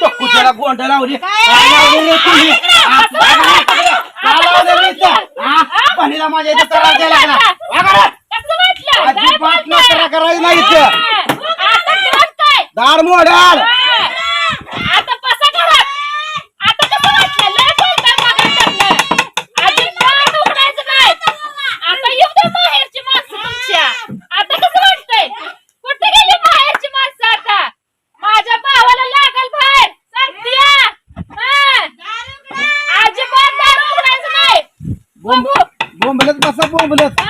तो कुठ्याला गोंड लावली. बहिणीला माझ्या इथे तरा द्यायला लागला अजिबात न करायला नाही इथं दार मोडाल. بومبلت بس بومبلت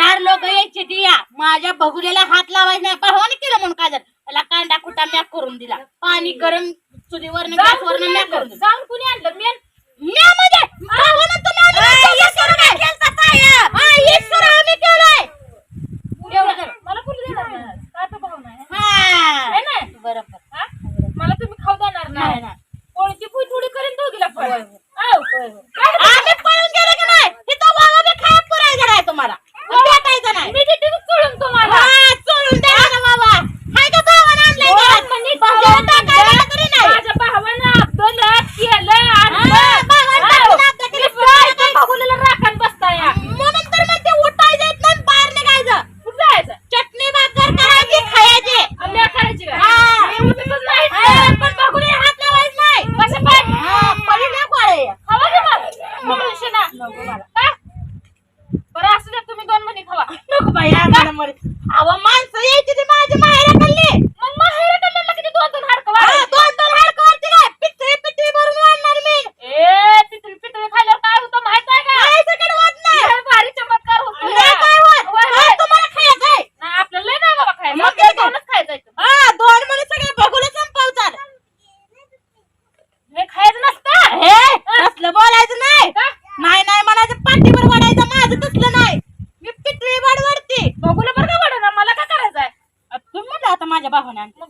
चार लोक यायचे ती या. माझ्या भगुलेला हात लावायचं नाही. पाहवानी केलं म्हणून काय जर मला कांदा कुटा मॅक करून दिला. पाणी गरम चुलीवर जाऊन मॅक करून जाऊन कुणी आणलं? मेन म्या म्हणजे 啊，我 దాంట్లో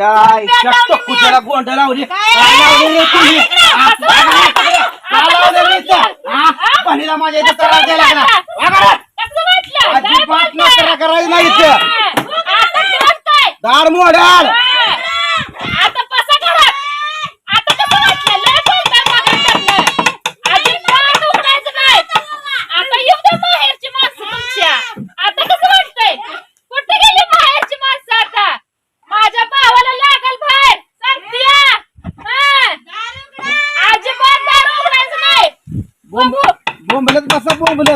त्या आईच्या टोकुच्याला गोंड लावली. काय? लावली रे तुम्ही आ, काय लावलं रे इथं? आ, माझ्या इथं त्रास द्यायला लागला. वागा रे. अजिबात नसरा करायला इथं. दार मोडाल. বলে